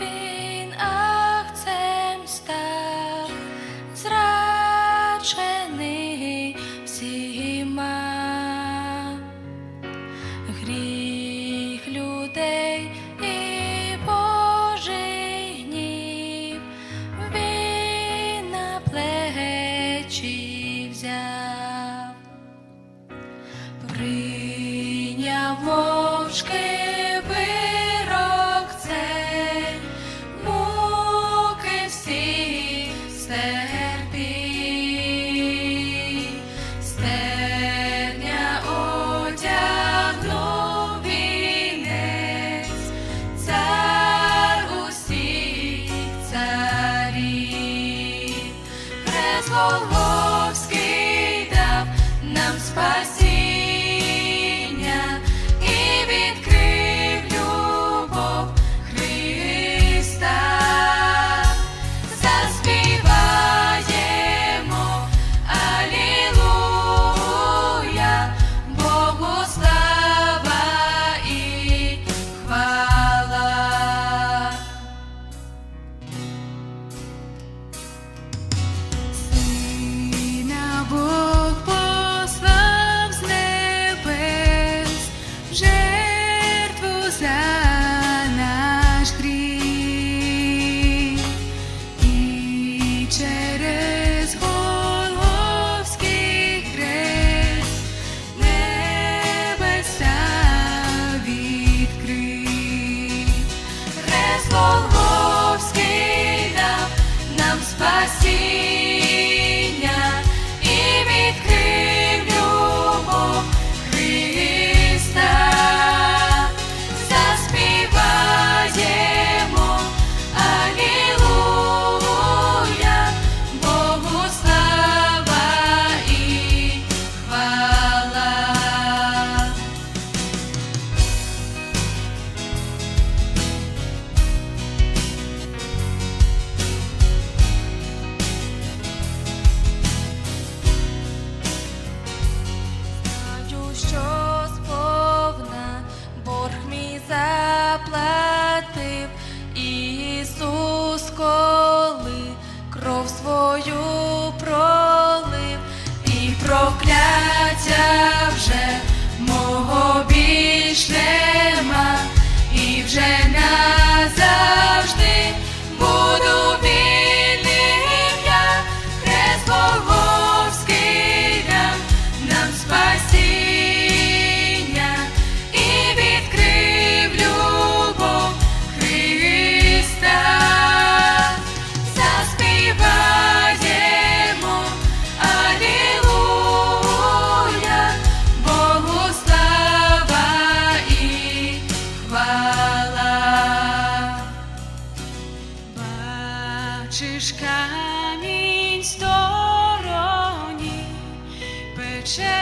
він акцем став, зрачений гріх людей і Божий гнів він взяв, прийняв мовчки. I see. czyż kamień storoni, pecze